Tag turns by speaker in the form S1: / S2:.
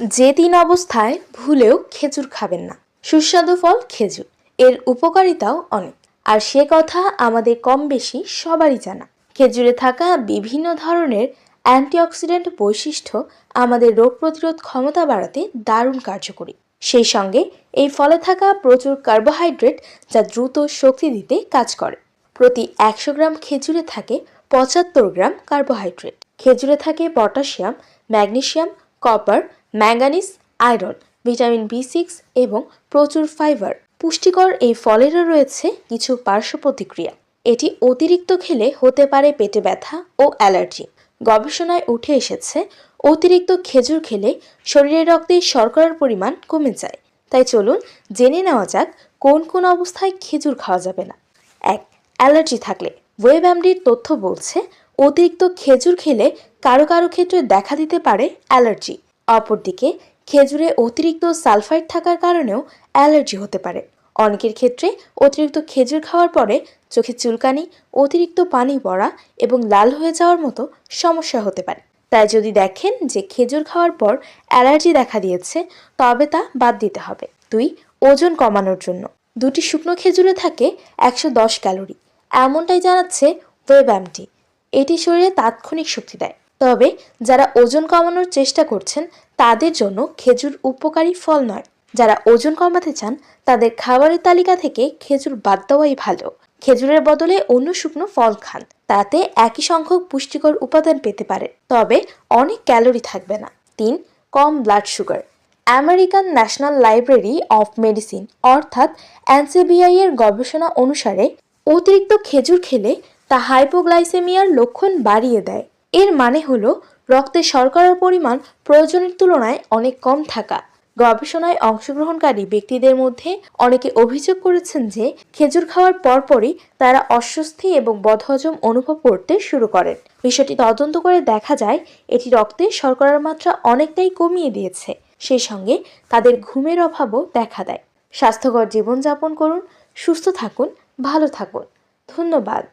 S1: যে তিন অবস্থায় ভুলেও খেজুর খাবেন না। সুস্বাদু ফল খেজুর। এর উপকারিতাও অনেক। আর সে কথা আমাদের কম বেশি সবারই জানা। খেজুরে থাকা বিভিন্ন ধরনের অ্যান্টিঅক্সিডেন্ট বৈশিষ্ট্য আমাদের রোগ প্রতিরোধ ক্ষমতা বাড়াতে দারুণ কার্যকরী। সেই সঙ্গে এই ফলে থাকা প্রচুর কার্বোহাইড্রেট যা দ্রুত শক্তি দিতে কাজ করে। প্রতি একশো গ্রাম খেজুরে থাকে পঁচাত্তর গ্রাম কার্বোহাইড্রেট। খেজুরে থাকে potassium, magnesium, copper manganese, iron, vitamin B six এবং প্রচুর ফাইবার। পুষ্টিকর এই ফলেরও রয়েছে কিছু পার্শ্ব প্রতিক্রিয়া। এটি অতিরিক্ত খেলে হতে পারে পেটে ব্যথা ও অ্যালার্জি। গবেষণায় উঠে এসেছে, অতিরিক্ত খেজুর খেলে শরীরের রক্তে শর্করার পরিমাণ কমে যায়। তাই চলুন জেনে নেওয়া যাক, কোন কোন অবস্থায় খেজুর খাওয়া যাবে না। এক, অ্যালার্জি থাকলে। ওয়েব অ্যামডির তথ্য বলছে, অতিরিক্ত খেজুর খেলে কারও কারও ক্ষেত্রে দেখা দিতে পারে অ্যালার্জি। অপরদিকে, খেজুরে অতিরিক্ত সালফাইড থাকার কারণেও অ্যালার্জি হতে পারে। অনেকের ক্ষেত্রে অতিরিক্ত খেজুর খাওয়ার পরে চোখে চুলকানি, অতিরিক্ত পানি পড়া এবং লাল হয়ে যাওয়ার মতো সমস্যা হতে পারে। তাই যদি দেখেন যে খেজুর খাওয়ার পর অ্যালার্জি দেখা দিয়েছে, তবে তা বাদ দিতে হবে। দুই, ওজন কমানোর জন্য। দুটি শুকনো খেজুরে থাকে একশো দশ ক্যালোরি। এমনটাই জানাচ্ছে ওয়েব ওয়েব্যামটি এটি শরীরে তাৎক্ষণিক শক্তি দেয়। তবে যারা ওজন কমানোর চেষ্টা করছেন, তাদের জন্য খেজুর উপকারী ফল নয়। যারা ওজন কমাতে চান, তাদের খাবারের তালিকা থেকে খেজুর বাদ দেওয়াই ভালো। খেজুরের বদলে অন্য শুকনো ফল খান, তাতে একই সংখ্যক পুষ্টিকর উপাদান পেতে পারে তবে অনেক ক্যালোরি থাকবে না। তিন, কম blood sugar. American National Library of Medicine, অর্থাৎ এনসিবিআই এর গবেষণা অনুসারে, অতিরিক্ত খেজুর খেলে তা হাইপোগ্লাইসেমিয়ার লক্ষণ বাড়িয়ে দেয়। এর মানে হলো রক্তে শর্করার পরিমাণ প্রয়োজনের তুলনায় অনেক কম থাকা। গবেষণায় অংশগ্রহণকারী ব্যক্তিদের মধ্যে অনেকে অভিযোগ করেছেন যে খেজুর খাওয়ার পরপরই তারা অস্বস্তি এবং বদহজম অনুভব করতে শুরু করেন। বিষয়টি তদন্ত করে দেখা যায়, এটি রক্তে শর্করার মাত্রা অনেকটাই কমিয়ে দিয়েছে। সেই সঙ্গে তাদের ঘুমের অভাবও দেখা দেয়। স্বাস্থ্যকর জীবনযাপন করুন, সুস্থ থাকুন, ভালো থাকুন। ধন্যবাদ।